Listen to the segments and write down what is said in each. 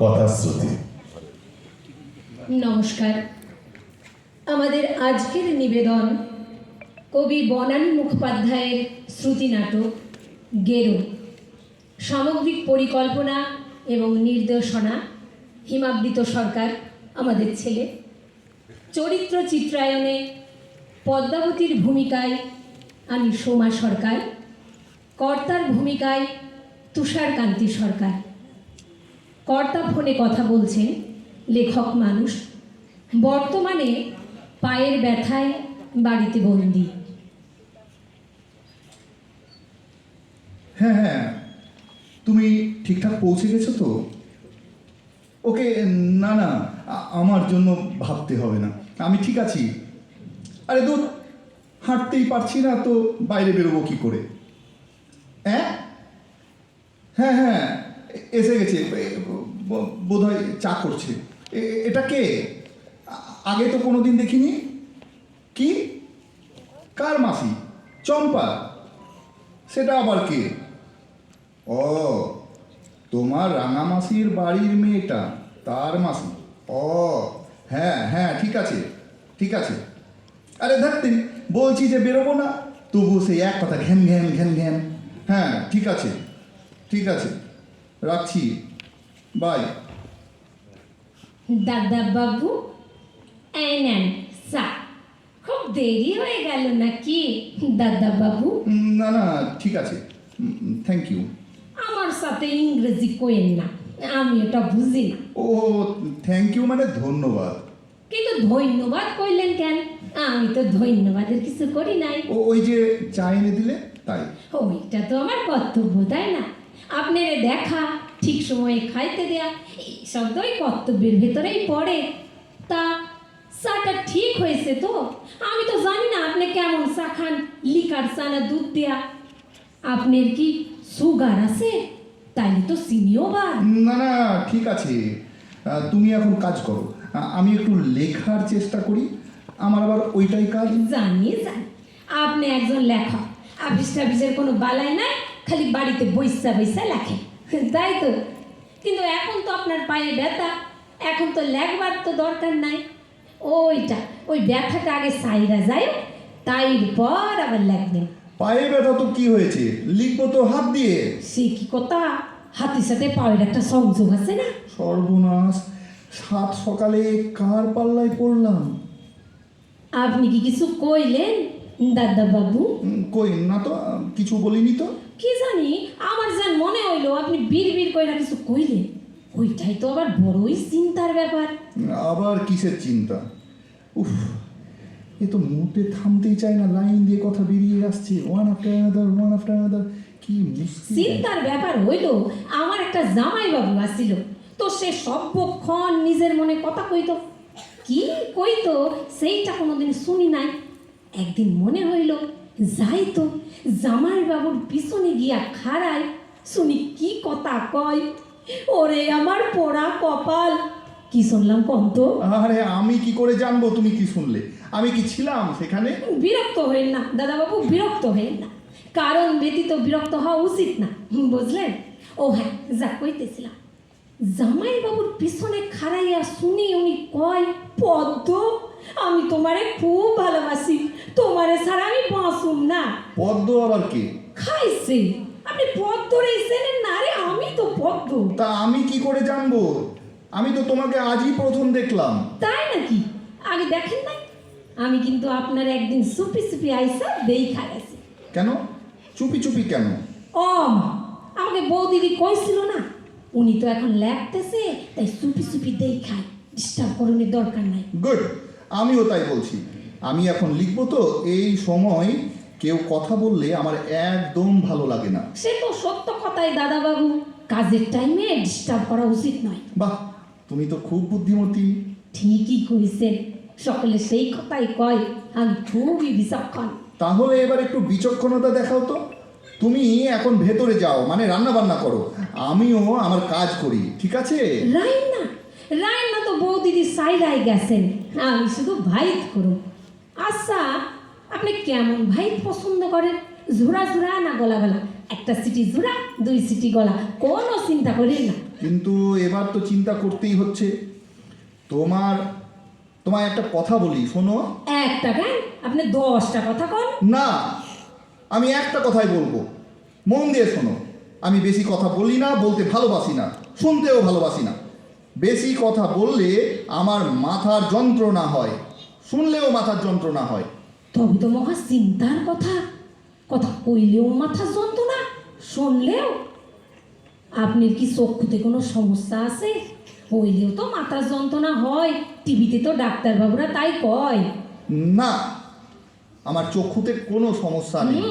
কথাশ্রুতি নমস্কার। আমাদের আজকের নিবেদন কবি বনানী মুখোপাধ্যায়ের শ্রুতি নাটক, গেরু। সামগ্রিক পরিকল্পনা এবং নির্দেশনা, হিমাবৃত সরকার, আমাদের ছেলে। চরিত্র চিত্রায়নে পদ্মাবতীর ভূমিকায় আমি সোমা সরকার, কর্তার ভূমিকায় তুষারকান্তি সরকার। কর্তা ফোনে কথা বলছেন, লেখক মানুষ। বর্তমানে পায়ের ব্যথায় বাড়িতে বন্দি। হ্যাঁ হ্যাঁ। তুমি ঠিকঠাক পৌঁছে গেছো তো? ওকে, না না আমার জন্য ভাবতে হবে না। আমি ঠিক আছি। আরে দূর, হাঁটতেই পারছি না তো বাইরে বেরোবো কি করে? হ্যাঁ হ্যাঁ হ্যাঁ। এসে গেছে বোধ হয় চা করছে। এটা কে? আগে তো কোনো দিন দেখিনি। কি? কার মাসি? চম্পা সেটা আবার কে? ও, তোমার রাঙামাসির বাড়ির মেয়েটা, তার মাসি। ও হ্যাঁ হ্যাঁ ঠিক আছে ঠিক আছে। আরে ধরতে বলছি যে বেরোবো না। তবু সেই এক কথা ঘ্যান ঘ্যান ঘ্যান ঘ্যান। হ্যাঁ ঠিক আছে ঠিক আছে। রাখছি বাই। দাদা বাবু এই নেন চা খুব দেরি হয়ে গেল নাকি দাদা বাবু না না ঠিক আছে। থ্যাংক ইউ আমার সাথে ইংরেজি কোয়েন না আমি ওটা বুঝি না। ও থ্যাংক ইউ মানে ধন্যবাদ। কিন্তু ধন্যবাদ কইলেন কেন? আমি তো ধন্যবাদের কিছু করি নাই। ও ওই যে চা এনে দিলে তাই। ওইটা তো আমার কর্তব্য তাই না? আপনার দেখা ঠিক সময়ে খাইতে দেয়া এইসব তো ওই কর্তব্যের ভেতরেই পড়ে। তা চাটা ঠিক হয়েছে তো? আমি তো জানি না আপনি কেমন চা খান লিকার চা না দুধ দেয়া। আপনার কি সুগার আছে? তাইলে তো চিনিও বাদ। না না ঠিক আছে। তুমি এখন কাজ করো। আমি একটু লেখার চেষ্টা করি। আমার আবার ওইটাই কাজ। জানি জানি। আপনি একজন লেখক। আপিস টাপিসের কোনো বালাই নাই? খালি বাড়িতে বৈসা বৈসা লেখে। তাই তো? কিন্তু এখন তো আপনার পায়ে ব্যথা। এখন তো লেখবার তো দরকার নাই। ওইটা ওই ব্যথাটা আগে সাইরা যায় তাই পর আবার লেখবেন পায়ে ব্যথা তো কি হয়েছে? লিখব তো হাত দিয়ে। সে কি কথা? হাতির সাথে পায়ের একটা সংযোগ আছে না? সর্বনাশ সাত সকালে কার পাল্লায় পড়লাম? আপনি কি কিছু কইলেন? দাদা বাবু উম, কই না তো কিছু বলিনি তো। কি জানি আমার যেন মনে হইল আপনি বীর বীর কইরা কিছু কইলেন। ওইটাই তো আবার বড়ই চিন্তার ব্যাপার। আবার কিসের চিন্তা? উফ এ তো মুহূর্তে থামতেই চায় না লাইন দিয়ে কথা বেরিয়ে আসছে। One after another one after another কি চিন্তার ব্যাপার হইল আমার একটা জামাই বাবু আসিল। তো সে সর্বক্ষণ নিজের মনে কথা কইতো। কি কইতো সেইটা কোনোদিন শুনি নাই। একদিন মনে হইল যাই তো জামাই বাবুর পিছনে গিয়া খাড়াই শুনি কি কথা কয়? ওরে আমার পোড়া কপাল। কি শুনলাম কন্ত আরে আমি কি করে জানব তুমি কি শুনলে? আমি কি ছিলাম সেখানে? বিরক্ত হইন না দাদাবাবু বিরক্ত হইন না। কারণ ব্যতীত বিরক্ত হওয়া উচিত না বুঝলেন? ও হ্যাঁ যা কইতেছিলাম। জামাই বাবুর পিছনে খাড়াইয়া শুনি উনি কয় পদ্ম আমি তোমারে খুব ভালোবাসি। তোমারে ছাড়া আমি বাঁচুম না। পদ্ম আবার কে? খাইছে। আপনি পদ্মরে চেনেন না আরে আমি তো পদ্ম। তা আমি কি করে জানব? আমি তো তোমাকে আজই প্রথম দেখলাম। তাই নাকি? আগে দেখেন নাই? আমি কিন্তু আপনার একদিন সুপি সুপি আইসা দেই খাইছি কেন? চুপি চুপি কেন? ও আমাকে বৌদিদি কইছিল না? উনি তো এখন লেখতেছে তাই সুপি সুপি দেই খায় ডিস্টার্ব করণের দরকার নাই। গুড। আমিও তাই বলছি। আমি এখন লিখব তো এই সময় কেউ কথা বললে আমার একদম ভালো লাগে না। সে তো সত্য কথাই দাদাবাবু। কাজের টাইমে ডিস্টার্ব করা উচিত নয়। বাহ তুমি তো খুব বুদ্ধিমতী। ঠিকই কইছেন। সকলে সেই কথাই কয় আমি খুবই বিচক্ষণ। তাহলে এবার একটু বিচক্ষণতা দেখাও তো। তুমি এখন ভেতরে যাও মানে রান্না বান্না করো। আমিও আমার কাজ করি ঠিক আছে? রাইন না রাইন না তো বৌদিদি সাইডাই গেছেন। আমি শুধু ভাইত করুন। আচ্ছা আপনি কেমন ভাইত পছন্দ করেন? ঝোড়া ঝোড়া না গলা গলা একটা সিটি জোড়া দুই সিটি গলা। কোনো চিন্তা করেন না। কিন্তু এবার তো চিন্তা করতেই হচ্ছে। তোমার তোমায় একটা কথা বলি শোনো। একটা কেন? আপনি দশটা কথা কন। না আমি একটা কথাই বলব। মন দিয়ে শোনো। আমি বেশি কথা বলি না বলতে ভালোবাসি না। শুনতেও ভালোবাসি না। বেশি কথা বললে আমার মাথার যন্ত্রণা হয় শুনলেও মাথার যন্ত্রণা হয়। তবে তো মহা চিন্তার কথা। কথা কইলেও মাথা যন্ত্রণা শুনলেও আপনার কি চক্ষুতে কোনো সমস্যা আছে? হইলেও তো মাথার যন্ত্রণা হয় টিভিতে তো ডাক্তারবাবুরা তাই কয়। না আমার চক্ষুতে কোনো সমস্যা নেই।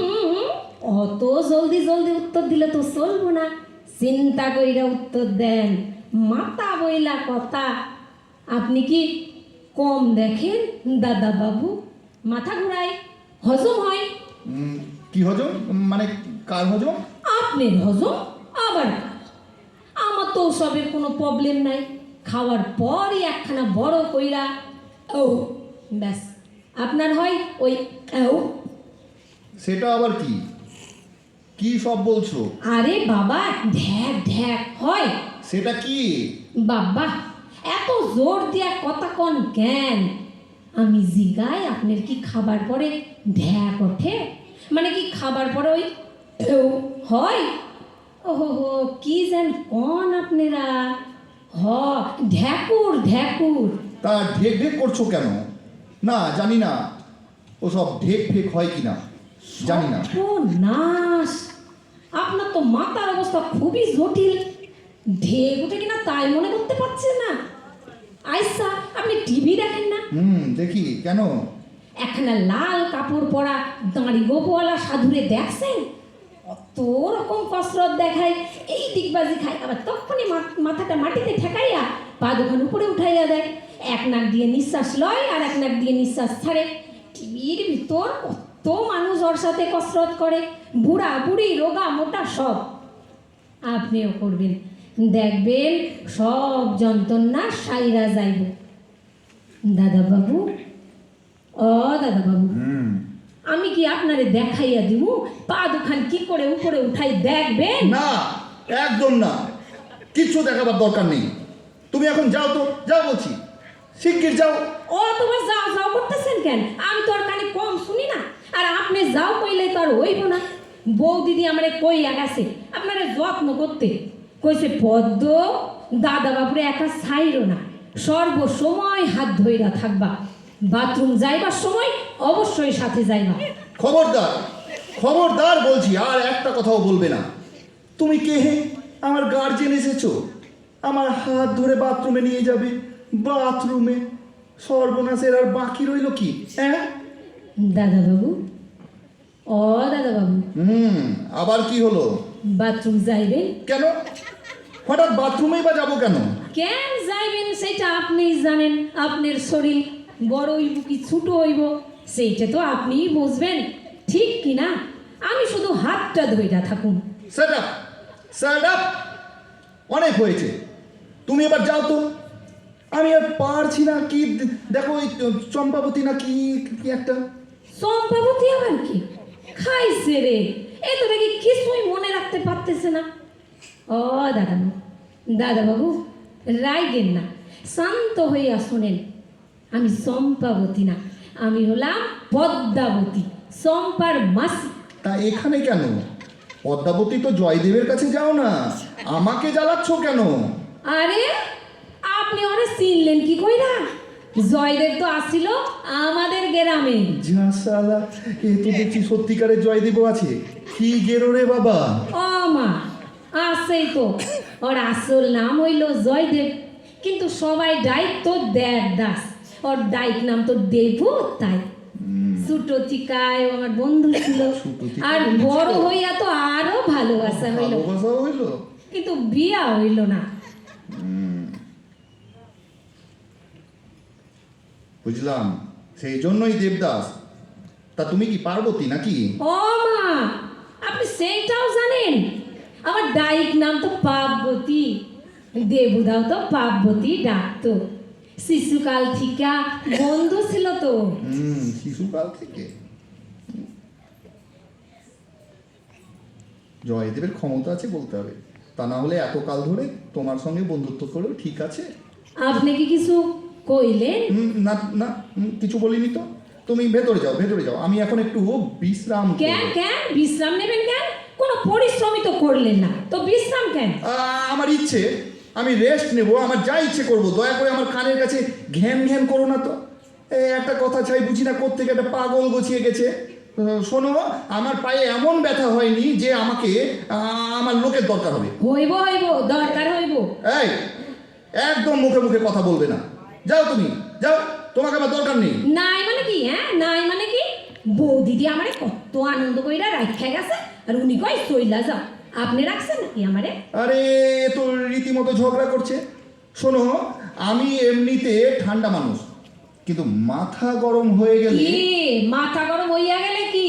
অত জলদি জলদি উত্তর দিলে তো চলবো না। চিন্তা কইরা উত্তর দেন। মাথা বইলা কথা। আপনি কি কম দেখেন দাদা বাবু মাথা ঘুরায় হজম হয়। কি হজম? মানে কার হজম? আপনার হজম আবার আমার তো সবের কোনো প্রবলেম নাই। খাওয়ার পরই একখানা বড় কইরা ও ব্যাস। আপনার হয় ওই ও। সেটা আবার কি? কি সব বলছো? আরে বাবা ঢ্যাক ঢ্যাক হয়। সেটা কি? বাবা এত জোর দিয়া কথা কন কেন? আমি জিগাই আপনার কি খাবার পরে ঢ্যাক ওঠে? মানে কি খাবার পরে ওই হয়? ওহো হো কি যেন কন আপনারা? হ ঢ্যাকুর ঢ্যাকুর। তা ঢেক ঢেক করছ কেন? না জানি না। ওসব ঢেক ফেক হয় কি না জানি না। ও নাশ আপনার তো মাথার অবস্থা খুবই জটিল। ঢেক উঠে কিনা তাই মনে করতে পারছেন না? আইসা আপনি টিভি দেখেন না? হুম দেখি কেন? একখানা লাল কাপড় পরা দাঁড়ি গোপওয়ালা সাধুরে দেখছেন? কত রকম কসরত দেখায় এই দিকবাজি খায় আবার তখনই মাথাটা মাটিতে ঠেকাইয়া পা দুখান উপরে উঠাইয়া দেয়। এক নাক দিয়ে নিঃশ্বাস লয় আর এক নাক দিয়ে নিঃশ্বাস ছাড়ে। টিভির ভিতর কত মানুষ ওর সাথে কসরত করে বুড়া বুড়ি রোগা মোটা সব। আপনিও করবেন। দেখবেন সব যন্ত্রণা সাইরা যাইব। দাদা বাবু ও দাদা বাবু হুম। আমি কি আপনারে দেখাইয়া দিব? পা দুখান কি করে উপরে উঠাই দেখবেন? না একদম না। কিচ্ছু দেখাবার দরকার নেই। তুমি এখন যাও তো যাও বলছি। শিগগির যাও। ও তোমার যাও যাও করতেছেন কেন? আমি তো আর কানে কম শুনি না। আর আপনি যাও কইলে তো আর হইব না। বউ দিদি আমারে কইয়া গেছে আপনারে যত্ন করতে। কইছে পদ্ম দাদা বাবুরে একা ছাইরো না। সর্ব সময় হাত ধইরা থাকবা। বাথরুম যাইবার সময় অবশ্যই সাথে যাইবা। খবরদার খবরদার বলছি আর একটা কথাও বলবে না। তুমি কে হে? আমার গার্জেন এসেছ। আমার হাত ধরে বাথরুমে নিয়ে যাবে। বাথরুমে সর্বনাশের আর বাকি রইল কি? হ্যাঁ? দাদা বাবু? ও দাদা বাবু। হুম আবার কি হলো? বাথরুম যাইবেন? কেন? হঠাৎ বাথরুমেই বা যাব কেন? কেন যাইবেন সেটা আপনিই জানেন। আপনার শরীর বড় হইব কি ছোট হইব সেইটা তো আপনিই বুঝবেন। ঠিক কি না? আমি শুধু হাতটা ধইরা থাকুন। সেট আপ সেট আপ অনেক হয়েছে। তুমি এবার যাও তো। আমি আর পারছি না কি দেখো ওই চম্পাবতী না কি কি একটা? সম্পাবতী আবার কি? খাইছে রে। এ তো নাকি কিছুই মনে রাখতে পারতেছে না। ও দাদা দাদা বাবু রাইগেন না শান্ত হইয়া শোনেন আমি সম্পাবতী না আমি হলাম পদ্মাবতী সম্পার মাসি। তা এখানে কেন? পদ্মাবতী তো জয়দেবের কাছে যাও না আমাকে জ্বালাচ্ছ কেন? আরে আপনি অনেক চিনলেন কি কইরা? জয়দেব তো আসিল আমাদের গ্রামে। যা এ তো দেখছি সত্যিকারের জয়দেবও আছে। কি গেরো রে বাবা। ও মা আছেই তো। ওর আসল নাম হইল জয়দেব কিন্তু সবাই ডাইক তো দেব দাস ওর ডাইক নাম তো দেবু তাই ছোট চিকায় আমার বন্ধু ছিল। আর বড় হইয়া তো আরও ভালোবাসা হইল। কিন্তু বিয়া হইল না। বুঝলাম। সেই জন্যই দেবদাস। তা তুমি কি পার্বতী নাকি? ও মা আপনি সেইটাও জানেন? আমার ডাইক নাম তো পার্বতী। দেবুদাও তো পার্বতী ডাকতো। শিশুকাল থেকে বন্ধু ছিল তো। হুম শিশুকাল থেকে। জয়দেবের ক্ষমতা আছে বলতে হবে। তা না হলে এত কাল ধরে তোমার সঙ্গে বন্ধুত্ব করেও ঠিক আছে? আপনি কি কিছু কইলেন না না কিছু বলিনি তো। তুমি ভেতরে যাও ভেতরে যাও। আমি এখন একটু বিশ্রাম। কেন কেন? বিশ্রাম নেবেন কেন? কোনো পরিশ্রমই তো করলেন না। তো বিশ্রাম কেন? আমার ইচ্ছে আমি রেস্ট নেব আমার যা ইচ্ছে করব। দয়া করে আমার কানের কাছে ঘ্যান ঘ্যান করো না তো। একটা কথা চাই বুঝি না কোত্থেকে একটা পাগল গছিয়ে গেছে। শোনো আমার পায়ে এমন ব্যথা হয়নি যে আমাকে আমার লোকের দরকার হবে। হইব হইব দরকার হইব। এই একদম মুখে মুখে কথা বলবে না। যাও তুমি যাও তোমাকে আমার দরকার নেই। নাই মানে কি হ্যাঁ? নাই মানে কি? বউ দিদি আমারে কত আনন্দ কইরা রাখা গেছে আর উনি কই চইলা যাও। আপনি রাখছেন নাকি আমারে? আরে এ তো রীতিমতো ঝগড়া করছে। শোনো আমি এমনিতে ঠান্ডা মানুষ কিন্তু মাথা গরম হয়ে গেলে মাথা গরম হইয়া গেলে কি?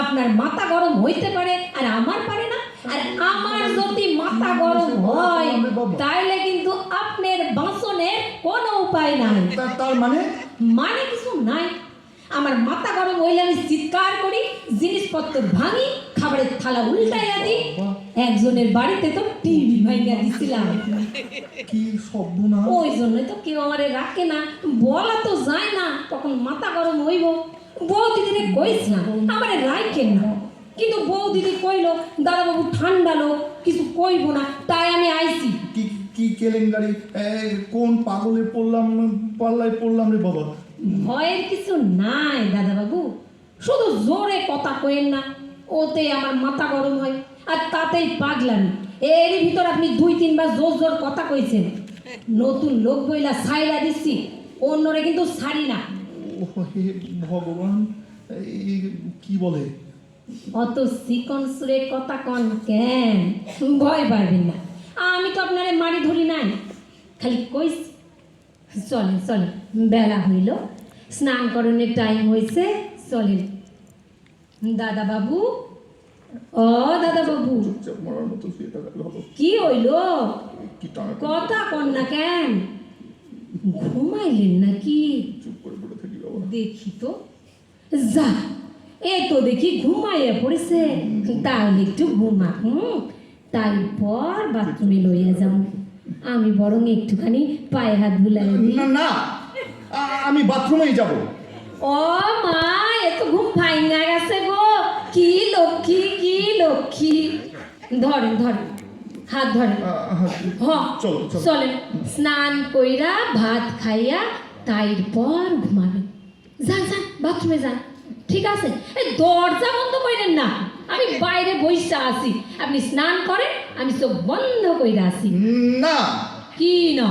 আপনার মাথা গরম হইতে পারে আর আমার পারে না? আর আমার যদি মাথা গরম হয় তাইলে কিন্তু আপনার বাঁচনের কোনো উপায় নাই। তার মানে? মানে কিছু নাই। আমার মাথা গরম হইলে আমি চিৎকার করি জিনিসপত্র ভাঙি খাবারের থালা উল্টাইয়া দিই। একজনের বাড়িতে তো টিভি ভাঙিয়া দিছিলাম। কি শব্দ না? ওই জন্যই তো কেউ আমারে রাখে না। বলা তো যায় না তখন মাথা গরম হইব। বউ দিদিরে কইছিলাম আমারে রাখেন না। কিন্তু বউ দিদি কইলো দাদাবাবু ঠান্ডা লোক কিছু কইব না। তাই আমি আইছি। কি কি কেলেঙ্কারি? কোন পাগলে পড়লাম পাল্লায় পড়লাম রে বাবা? ভয়ের কিছু নাই দাদাবাবু। শুধু জোরে কথা কইেন না ওতে আমার মাথা গরম হয় আর তাতেই পাগলামি। এর ভিতর আপনি দুই তিনবার জোর জোর কথা কইছেন। নতুন লোক বইলা সাইলা দিচ্ছি অন্যরে কিন্তু ছাড়ি না। হে ভগবান কি বলে? অত চিকন সুরে কথা কন কেন? ভয় পারবেন না। আমি তো আপনারে মারি ধরি নাই। খালি কইস চলেন চলেন বেলা হইল। স্নান করণের টাইম হয়েছে চলেন। দাদা বাবু ও দাদা বাবু কি হইল? কথা কন না কেন? ঘুমাইলেন নাকি? দেখি তো। যা। এ তো দেখি ঘুমাইয়া পড়েছে। তাহলে একটু ঘুমা হুম? তারপর বাথরুমে লইয়া যাও। আমি বরং একটুখানি পায়ে হাত বুলাই না না আমি বাথরুমেই যাব। ও মা এত ঘুম ভাঙা গেছে গো। কি লক্ষ্মী কি লক্ষ্মী। ধরেন ধরেন হাত ধরেন। হ চলো চলো। চলেন স্নান কইরা ভাত খাইয়া তারপর ঘুমাবেন। যান যান বাথরুমে যান। ঠিক আছে? এই দরজা বন্ধ করেন না। আমি বাইরে বইসা আছি। আপনি স্নান করেন, আমি চোখ বন্ধ করে আছি। না। কি না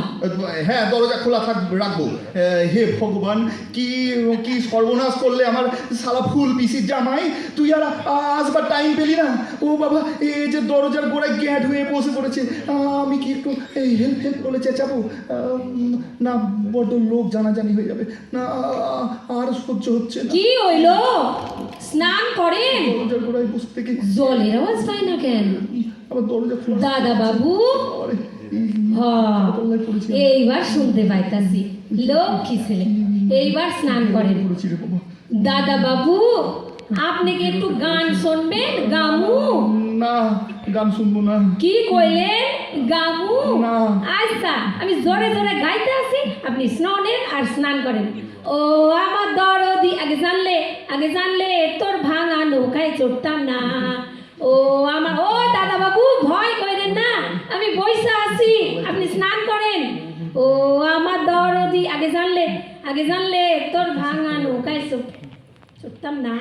হ্যাঁ দরজা খোলা থাক রাখব। হে ভগবান কি কি সর্বনাশ করলে আমার সালা ফুল পিসির জামাই? তুই আর আসবার টাইম পেলি না? ও বাবা এই যে দরজার গোড়ায় গ্যাট হয়ে বসে পড়েছে। আমি কি একটু এই হেল্প হেল্প বলে চেঁচাবো? না বড্ড লোক জানাজানি হয়ে যাবে। না আর সহ্য হচ্ছে না। কি হইল? স্নান করেন? দরজার গোড়ায় বসে থেকে জলের আওয়াজ পাই না কেন? আবার দরজা খোলা দাদা বাবু? আরে, এই হ পাল্লায় পড়েছি আমি। এইবার শুনতে পাইতাছি। লক্ষ্মী ছেলে। এইবার স্নান করেন। পড়েছি রে বাবা। দাদা বাবু আপনি কি একটু গান শুনবেন? গামু। না গান শুনব না। কি কইলেন? গামু? না। আচ্ছা আমি জোরে জোরে গাইতে আছি আপনি স্নানের আর স্নান করেন। ও আমার দরদি আগে জানলে আগে জানলে তোর ভাঙা নৌকায় চড়তাম না। ও আমার ও দাদা বাবু ভয় করেন না, আমি বৈশা আছি, আপনি স্নান করেন। ও, আমার দরদি, আগে জানলে আগে জানলে তোর ভাঙা নৌকায় চোখ ছুটতাম না।